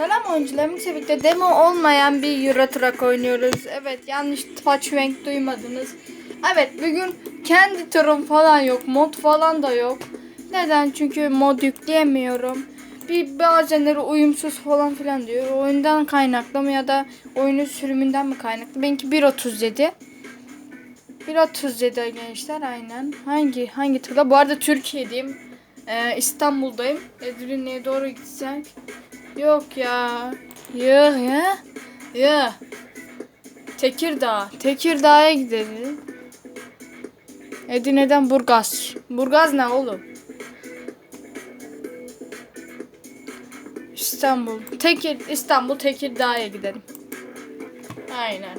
Selam oyuncularımızla birlikte demo olmayan bir Euro oynuyoruz. Evet yanlış Touchwank duymadınız. Evet bugün kendi tırım falan yok. Mod falan da yok. Neden? Çünkü mod yükleyemiyorum. Bir bazenleri uyumsuz falan filan diyor. Oyundan kaynaklı mı ya da oyunun sürümünden mi kaynaklı? Benimki 1.37. 1.37 gençler aynen. Hangi hangi tırda? Bu arada Türkiye'deyim. Ee, İstanbul'dayım. Edirne'ye doğru gitsek. Yok ya. Yok ya. Ya. Tekirdağ. Tekirdağ'a gidelim. Edirne'den Burgaz. Burgaz ne oğlum? İstanbul. Tekir İstanbul Tekirdağ'a gidelim. Aynen.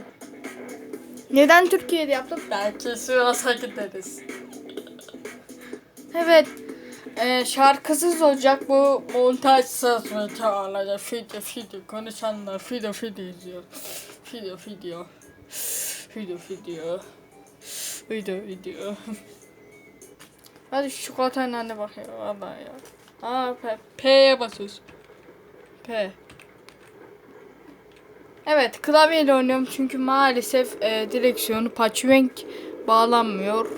Neden Türkiye'de yaptım? Belki Sivas'a gideriz. Evet. Ee, şarkısız olacak bu montajsız mekanlarda video video konuşanlar video video izliyor. Video video. Video video. Video video. Hadi şu çikolatayla anne bakıyor valla ya. Aa P. P'ye basıyoruz. P. Evet klavyeyle oynuyorum çünkü maalesef e, direksiyonu paçvenk bağlanmıyor.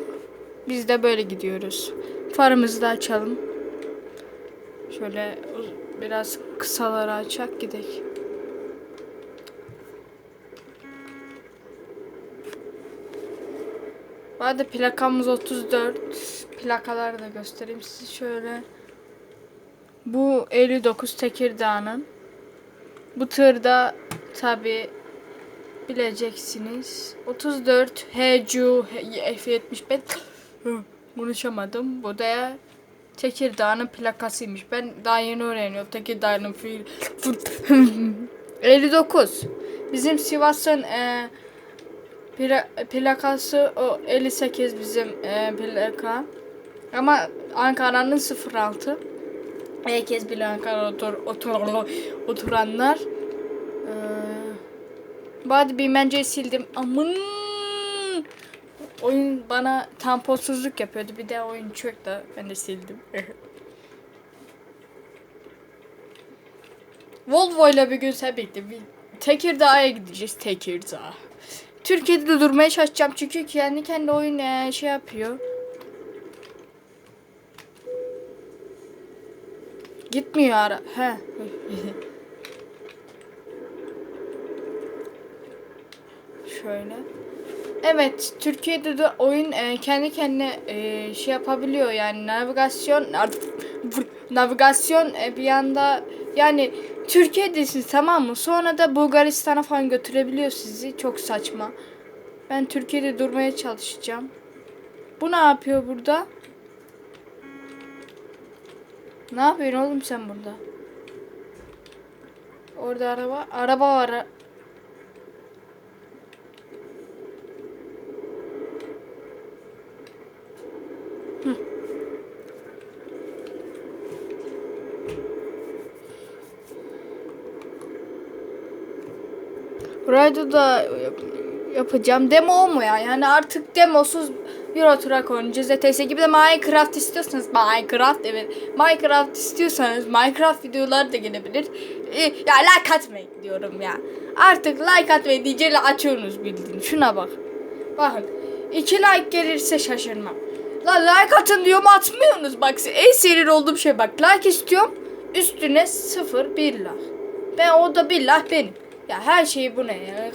Biz de böyle gidiyoruz. Farımızı da açalım. Şöyle biraz kısaları açak gidelim. Bu arada plakamız 34. Plakaları da göstereyim size şöyle. Bu 59 Tekirdağ'ın. Bu tırda tabi bileceksiniz. 34 HCU F75 konuşamadım. Bu da Tekirdağ'ın plakasıymış. Ben daha yeni öğreniyorum. Tekirdağ'ın fiil. 59. Bizim Sivas'ın e, pla- plakası o 58 bizim e, plaka. Ama Ankara'nın 06. Herkes bilir Ankara otur, otur, oturanlar. Ee, Badi bilmenceyi sildim. Amın. Oyun bana tamponsuzluk yapıyordu. Bir de oyun da ben de sildim. Volvo ile bir gün sen birlikte bir Tekirdağ'a gideceğiz. Tekirdağ. Türkiye'de de durmaya çalışacağım çünkü kendi kendi oyun eee, şey yapıyor. Gitmiyor ara. He. Şöyle. Evet, Türkiye'de de oyun e, kendi kendine e, şey yapabiliyor yani navigasyon navigasyon e, bir yanda yani Türkiye'desiniz tamam mı? Sonra da Bulgaristan'a falan götürebiliyor sizi. Çok saçma. Ben Türkiye'de durmaya çalışacağım. Bu ne yapıyor burada? Ne yapıyorsun oğlum sen burada? Orada araba, araba var. Burayı da yap- yapacağım. Demo olmuyor yani artık demosuz Euro Truck oynayacağız. ETS gibi de Minecraft istiyorsanız Minecraft evet. Minecraft istiyorsanız Minecraft videoları da gelebilir. Ee, ya like atmayın diyorum ya. Artık like atmayı diyeceğiyle açıyorsunuz bildiğin. Şuna bak. Bakın. iki like gelirse şaşırmam. La like atın diyorum atmıyorsunuz. Bak en sinir olduğum şey bak. Like istiyorum. Üstüne sıfır bir like. Ben o da bir like benim. Ya her şey bu ne ya?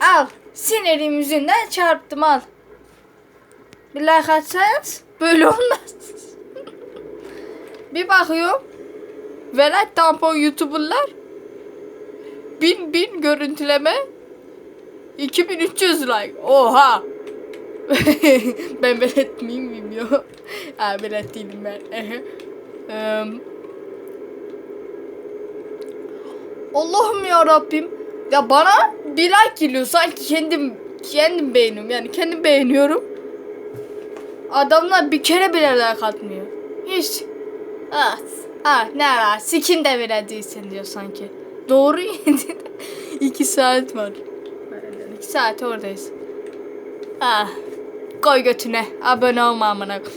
Al. Sinirim yüzünden çarptım al. Bir like atsanız böyle olmaz. bir bakıyorum. Velat tampon youtuberlar. Bin bin görüntüleme. 2300 like. Oha. ben velet miyim bilmiyorum. ha velet değilim ben. Eee. Allah'ım ya Rabbim. Ya bana bir like geliyor sanki kendim kendim beğeniyorum yani kendim beğeniyorum. Adamlar bir kere bile like atmıyor. Hiç. Ah, ah ne var skin de vereceksin diyor sanki. Doğru yedin. İki saat var. İki saat oradayız. Ah koy götüne abone olma amına.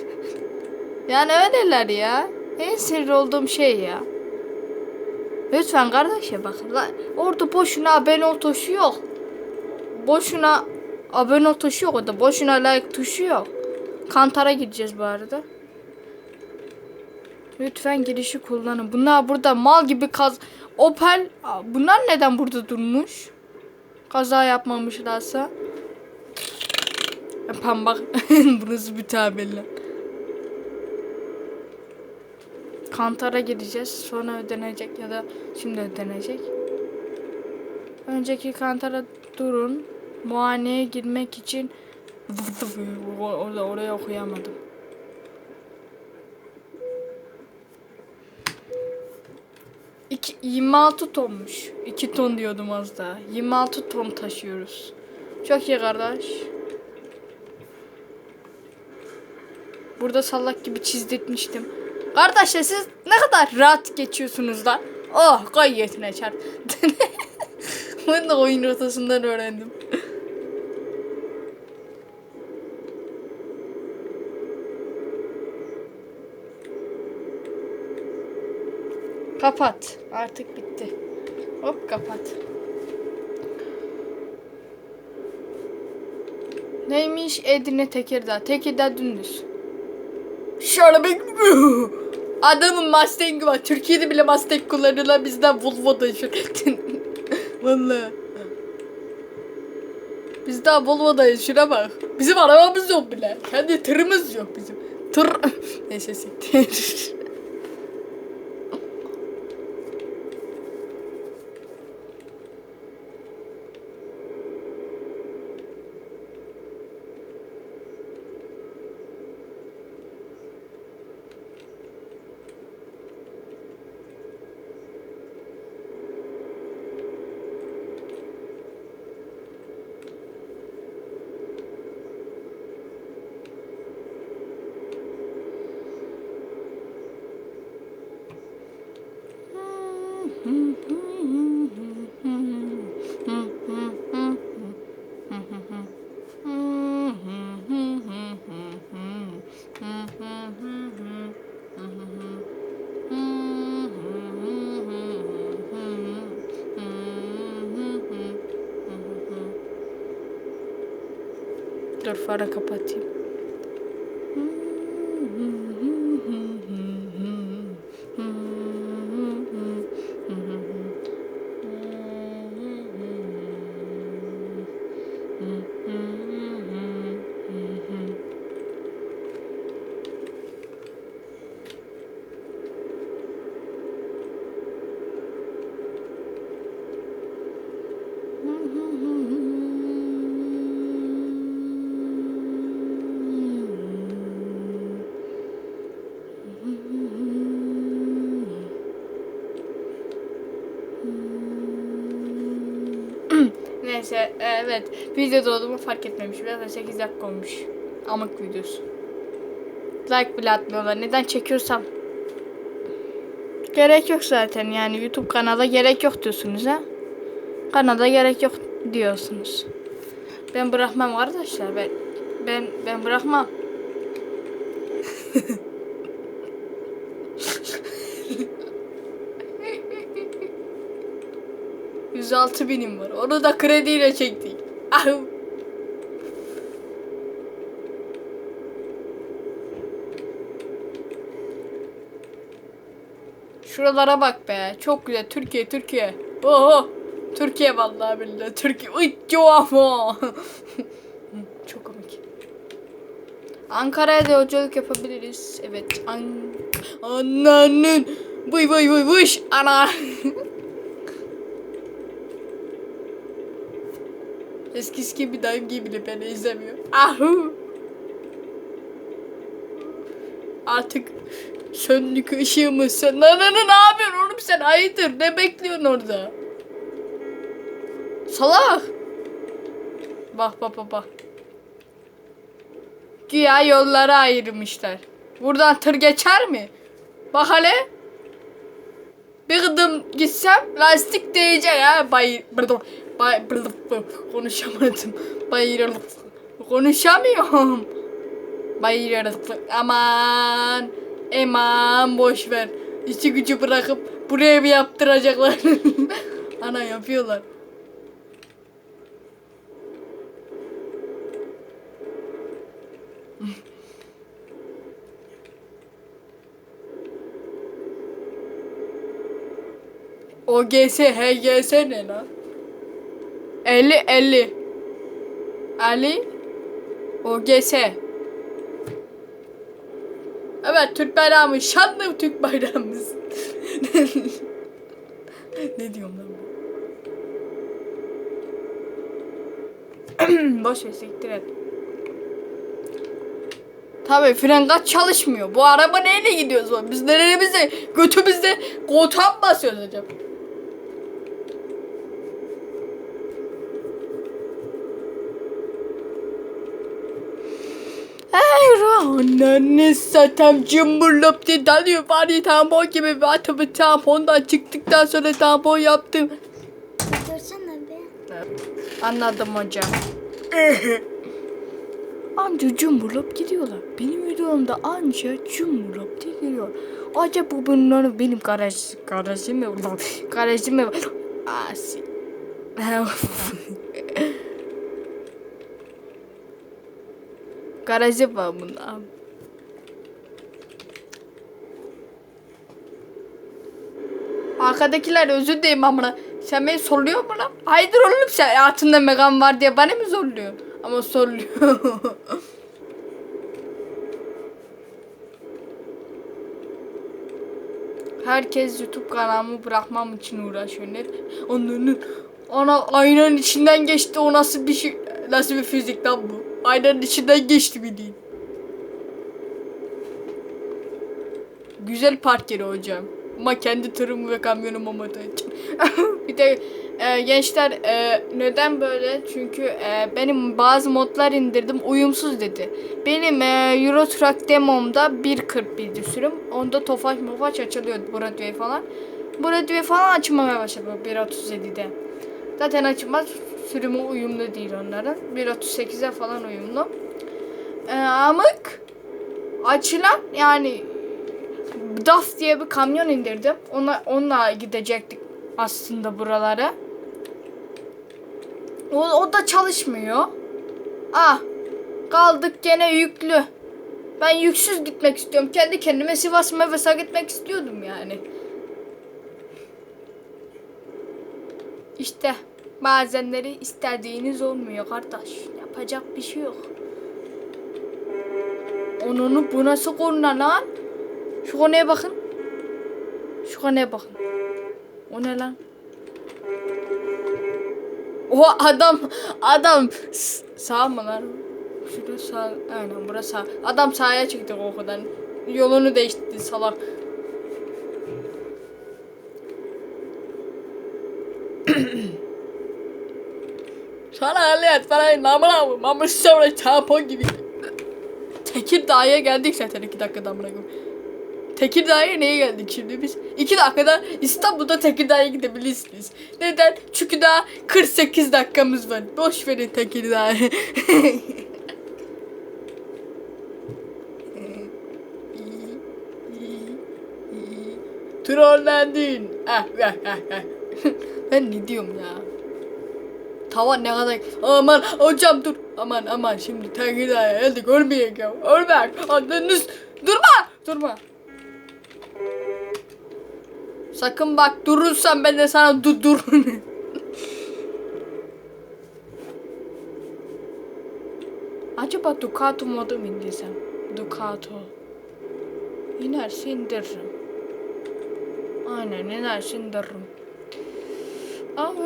Yani öyleler ya. En sinir olduğum şey ya. Lütfen kardeşe bak. Orada boşuna abone ol tuşu yok. Boşuna abone ol tuşu yok orada. Boşuna like tuşu yok. Kantara gideceğiz bu arada. Lütfen girişi kullanın. Bunlar burada mal gibi kaz... Opel... Bunlar neden burada durmuş? Kaza yapmamışlarsa. Yapam bak. Burası bir tabirle. Kantara gideceğiz. Sonra ödenecek ya da şimdi ödenecek. Önceki kantara durun. Muayeneye girmek için orada oraya okuyamadım. İki, 26 tonmuş. 2 ton diyordum az daha. 26 ton taşıyoruz. Çok iyi kardeş. Burada salak gibi çizdirtmiştim. Kardeşler siz ne kadar rahat geçiyorsunuz lan. Oh gayetine çarp. ben de oyun rotasından öğrendim. Kapat. Artık bitti. Hop kapat. Neymiş Edirne Tekirdağ. Tekirdağ dümdüz. Şöyle bir... Adamın Mustang'i var. Türkiye'de bile Mustang kullanıyorlar. Bizden Volvo taşıyor. Valla. Biz daha Volvo'dayız. Şuna bak. Bizim arabamız yok bile. Kendi tırımız yok bizim. Tır... Neyse siktir. surfar a Capati. Neyse e, evet videoda olduğumu fark etmemişim. Zaten 8 dakika olmuş. Amık videosu. Like bile atmıyorlar. Neden çekiyorsam. Gerek yok zaten yani YouTube kanala gerek yok diyorsunuz ha. Kanala gerek yok diyorsunuz. Ben bırakmam arkadaşlar. Ben ben ben bırakmam. ...106 binim var. Onu da krediyle çektik. Ahu. Şuralara bak be. Çok güzel. Türkiye, Türkiye. Oho. Türkiye vallahi billahi. Türkiye. Uy. Çok komik. Ankara'ya da yolculuk yapabiliriz. Evet. An Ananın. Vıy vıy vıy vış. Ana. Eskisi gibi dayım gibi bile beni izlemiyor. Ahu. Artık sönlük ışığımız sön. Lan lan ne yapıyorsun oğlum sen? Hayırdır? Ne bekliyorsun orada? Salak. Bak bak bak bak. Güya yollara ayırmışlar. Buradan tır geçer mi? Bak hele. Bir gıdım gitsem lastik değecek ha. Bay, pardon. Bay, konuşamadım. Bayır, konuşamıyorum. Bayır, aman. Eman boş ver. İşi gücü bırakıp Buraya bir yaptıracaklar. Ana yapıyorlar. OGS, HGS ne lan? 50 50 Ali OGS Evet Türk bayrağımız şanlı Türk bayrağımız Ne diyorum lan ben? Boş ver siktir et Tabii fren kaç çalışmıyor. Bu araba neyle gidiyoruz? lan? Biz neremizde götümüzde koltuğa mı basıyoruz acaba? Anneanne zaten cımbırlıp diye dalıyor bari tampon gibi bir atımı tampondan çıktıktan sonra tampon yaptım. Dursana be. Anladım hocam. anca cumburlop gidiyorlar. Benim videomda anca cumburlop diye geliyor. Acaba bunları benim garaj, garajım mı? Garajım mı? Asi. Garajı var bunun abi. Arkadakiler özür dilerim amına. Sen beni soruluyor mu lan? Hayırdır oğlum sen hayatında Megan var diye bana mı zorluyor? Ama soruluyor. Herkes YouTube kanalımı bırakmam için uğraşıyor. Ne? Onun ana aynanın içinden geçti. O nasıl bir şey? Nasıl bir fizik lan bu? Aynanın içinden geçti bildiğin. Güzel park yeri hocam. Ama kendi tırım ve kamyonum olmadığı için. bir de e, gençler e, neden böyle? Çünkü e, benim bazı modlar indirdim uyumsuz dedi. Benim e, Euro Truck demomda 1.41'di sürüm. Onda Tofaş Mofaş açılıyordu Broadway falan. Broadway falan açılmamaya başladı 1.37'de. Zaten açılmaz sürümü uyumlu değil onların. 1.38'e falan uyumlu. E, amık açılan yani DAF diye bir kamyon indirdim. Ona onunla gidecektik aslında buralara. O, o da çalışmıyor. Ah kaldık gene yüklü. Ben yüksüz gitmek istiyorum. Kendi kendime Sivas Meves'a gitmek istiyordum yani. İşte bazenleri istediğiniz olmuyor kardeş. Yapacak bir şey yok. Onunu bu nasıl korna lan? Şu konuya bakın. Şu konuya bakın. O ne lan? Oha adam adam sağ mı lan? Şurada sağ aynen burası sağ. Adam sağa çıktı kokudan. Yolunu değiştirdi salak. Sana hallet parayı namına mı? Mamış sonra tampon gibi. Tekirdağ'a geldik zaten iki dakikadan bırakıp. Tekirdağ'a neye geldik şimdi biz? İki dakikada İstanbul'da Tekirdağ'a gidebilirsiniz. Neden? Çünkü daha 48 dakikamız var. Boş verin Tekirdağ'ı. Trollendin. Ah, ah, ah, ah. ben ne diyorum ya? Tavan ne kadar... Aman hocam dur. Aman aman şimdi Tekirdağ'a geldik ölmeyek ya. Ölmek. Adınız... Durma. Durma. Sakın bak durursan ben de sana dur dur. Acaba Ducato modu mu indirsem? Ducato. İnerse indiririm. Aynen inerse indiririm.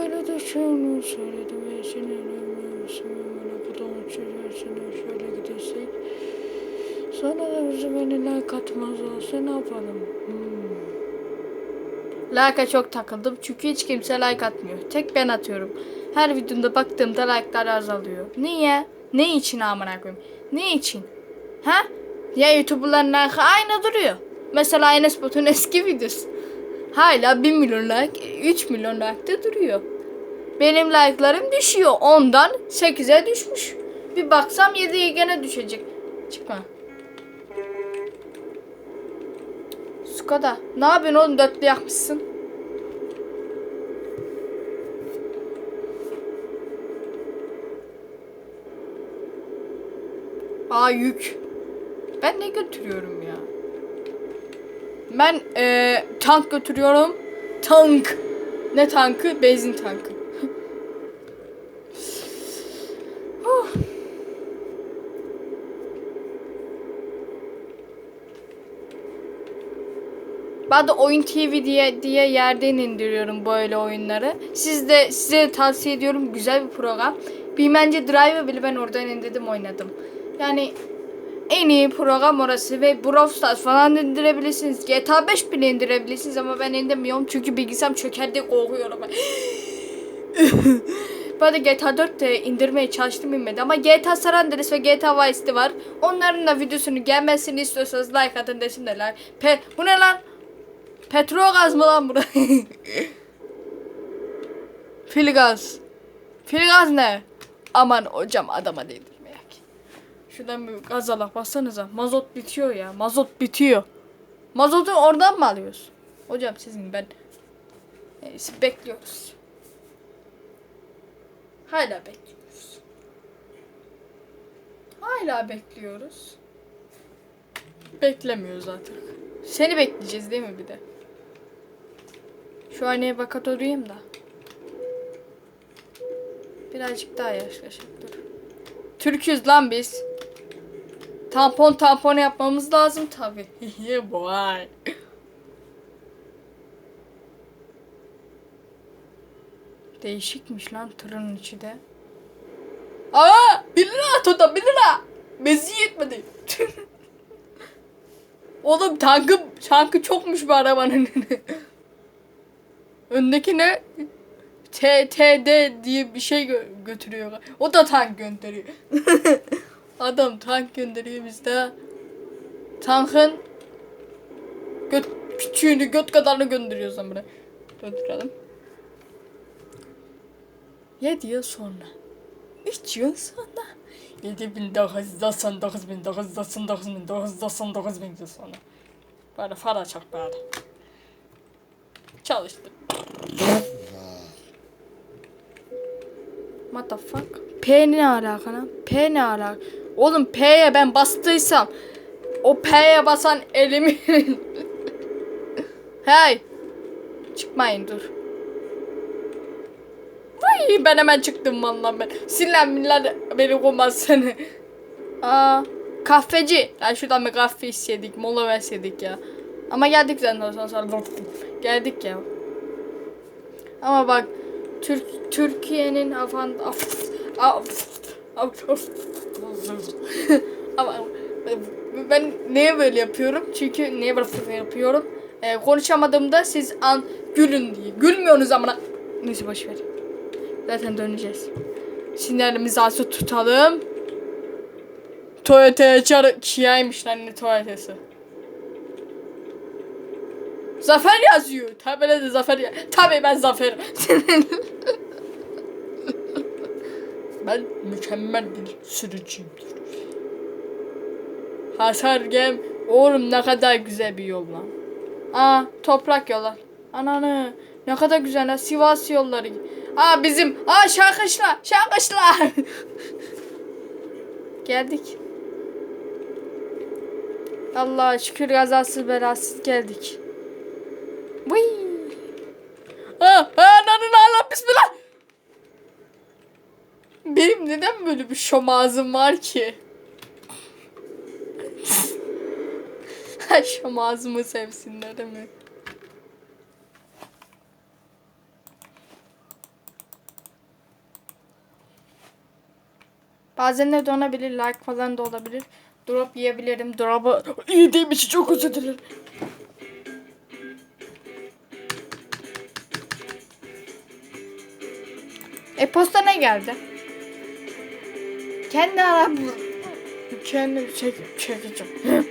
Öyle de şunu söyledim ve seni ne kadar uçacaksın şöyle gidersek. Sonra da bizi beni like atmaz olsa ne yapalım? Hmm. Like'a çok takıldım çünkü hiç kimse like atmıyor. Tek ben atıyorum. Her videomda baktığımda like'lar azalıyor. Niye? Ne için amına koyayım? Ne için? Ha? Ya YouTuber'ların like aynı duruyor. Mesela Enes Batur'un eski videosu. Hala 1 milyon like, 3 milyon like'da duruyor. Benim like'larım düşüyor. 10'dan 8'e düşmüş. Bir baksam 7'ye gene düşecek. Çıkma. Sukada. Ne yapıyorsun oğlum dörtlü yakmışsın. Aa yük. Ben ne götürüyorum ya? Ben ee, tank götürüyorum. Tank. Ne tankı? Benzin tankı. Ben de Oyun TV diye diye yerden indiriyorum böyle oyunları. Siz de size de tavsiye ediyorum güzel bir program. Bilmence Drive'ı bile ben oradan indirdim oynadım. Yani en iyi program orası ve Brawl Stars falan indirebilirsiniz. GTA 5 bile indirebilirsiniz ama ben indirmiyorum çünkü bilgisayarım çöker diye korkuyorum. Ben de GTA 4 de indirmeye çalıştım inmedi ama GTA San Andreas ve GTA Vice City var. Onların da videosunun gelmesini istiyorsanız like atın desinler. Pe bu ne lan? Petrol gaz mı lan burası? Fil gaz. Fil gaz ne? Aman hocam adama değdirmeyek. Şuradan bir gaz alak bassanıza. Mazot bitiyor ya. Mazot bitiyor. Mazotu oradan mı alıyoruz? Hocam sizin ben Neyse bekliyoruz. Hala bekliyoruz. Hala bekliyoruz. Beklemiyoruz artık. Seni bekleyeceğiz değil mi bir de? Şu aynaya bakat olayım da. Birazcık daha yaklaşık dur. Türküz lan biz. Tampon tampon yapmamız lazım tabi. boy. Değişikmiş lan tırın içi de. Aa! 1 lira at o 1 lira. Benzin yetmedi. Oğlum tankı, tankı çokmuş bu arabanın. Öndeki ne? TTD diye bir şey gö- götürüyor. O da tank gönderiyor. Adam tank gönderiyor biz de. Tankın göt küçüğünü göt kadarını gönderiyoruz lan buraya. Döndürelim. 7 yıl sonra. 3 yıl sonra. 7999 1999 1999 bin yıl sonra. Böyle para çok böyle. Çalıştım. What the fuck? P ne alaka lan? P ne alaka? Oğlum P'ye ben bastıysam o P'ye basan elimi Hey! Çıkmayın dur. Vay ben hemen çıktım vallahi ben. Sinirlenmişler beni kovmaz seni. Aa, kahveci. Ya şuradan bir kahve içseydik, mola verseydik ya. Ama geldik zaten sonra sonra. Geldik ya. Ama bak Türk Türkiye'nin afan af, af, af, af, ama ben niye böyle yapıyorum? Çünkü niye böyle yapıyorum? Ee, konuşamadığımda siz an gülün diye. Gülmüyorsunuz ama. Neyse boş ver. Zaten döneceğiz. Sinirlerimizi azı tutalım. Tuvalete çağır... Kia'ymış lan ne tuvaletesi. Zafer yazıyor. Tabelede Zafer ya. Tabii ben Zafer. ben mükemmel bir sürücüyümdür. Hasar gem. Oğlum ne kadar güzel bir yol lan. Aa toprak yollar. Ananı. Ne kadar güzel lan. Sivas yolları. Aa bizim. Aa şarkışla. Şarkışla. Geldik. Allah şükür kazasız belasız geldik. Vıy. Aa, aa, nanın Allah bismillah. Benim neden böyle bir şom ağzım var ki? şom ağzımı sevsinler mi? Bazen de donabilir, like falan da olabilir. Drop yiyebilirim. Drop'u yediğim için çok özür dilerim. E-posta ne geldi? Kendi aram kendim çek çekeceğim.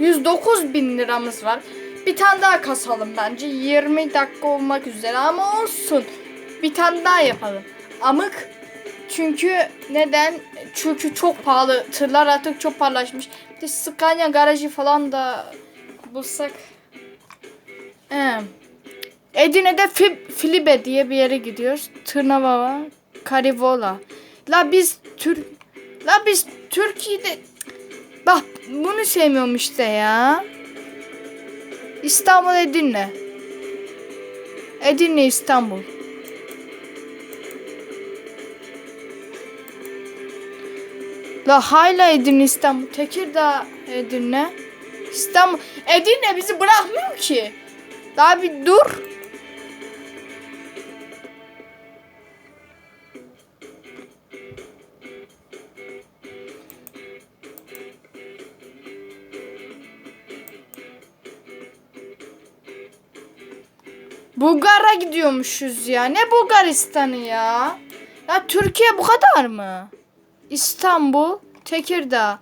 109 bin liramız var. Bir tane daha kasalım bence. 20 dakika olmak üzere ama olsun. Bir tane daha yapalım. Amık. Çünkü neden? Çünkü çok pahalı. Tırlar artık çok pahalılaşmış. Bir de Scania garajı falan da bulsak. Ee, Edirne'de Fib- Filibe diye bir yere gidiyoruz. Tırnavava, Karivola. La biz Türk La biz Türkiye'de bak bunu sevmiyorum işte ya. İstanbul Edirne. Edirne İstanbul. La hala Edirne İstanbul. Tekirdağ Edirne. İstanbul. Edirne bizi bırakmıyor ki. Daha bir dur. Bulgar'a gidiyormuşuz ya. Ne Bulgaristan'ı ya? Ya Türkiye bu kadar mı? İstanbul, Tekirdağ.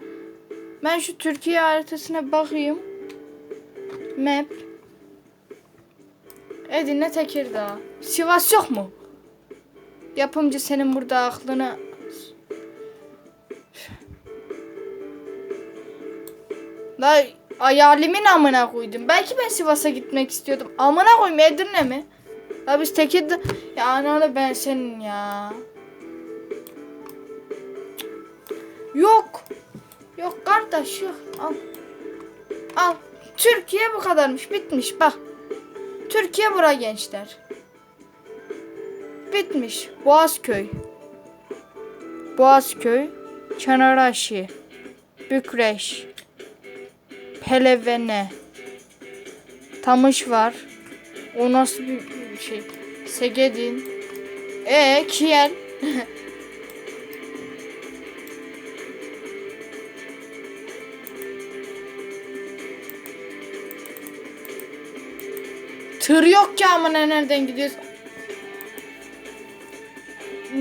Ben şu Türkiye haritasına bakayım. Map. Edirne, Tekirdağ. Sivas yok mu? Yapımcı senin burada aklını... La hayalimin amına koydum. Belki ben Sivas'a gitmek istiyordum. Amına koyayım Edirne mi? Ya biz Tekirdağ... Ya ananı ben senin ya. Yok. Yok kardeş yok. Al. Al. Türkiye bu kadarmış. Bitmiş bak. Türkiye bura gençler. Bitmiş. Boğazköy. Boğazköy. Çanaraşı. Bükreş. Pelevene. Tamış var. O nasıl bir şey? Segedin. E Kiel. Tır yok ki amına nereden gidiyoruz?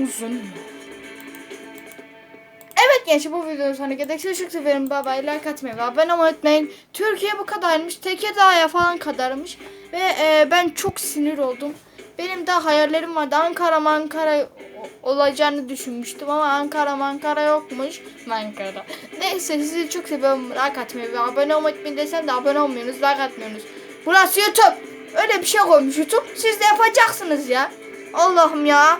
Uzun mu? Gençler bu videonun geldik. Sizi çok severim. Bye bye. Like atmayı ve abone olmayı unutmayın. Türkiye bu kadarmış. Tekirdağ'a falan kadarmış. Ve e, ben çok sinir oldum. Benim de hayallerim vardı. Ankara Ankara olacağını düşünmüştüm ama Ankara Ankara yokmuş. Ankara. Neyse sizi çok seviyorum. Like atmayı ve abone olmayı unutmayın desem de abone olmuyorsunuz. Like atmıyorsunuz. Burası YouTube. Öyle bir şey koymuş YouTube. Siz de yapacaksınız ya. Allah'ım ya.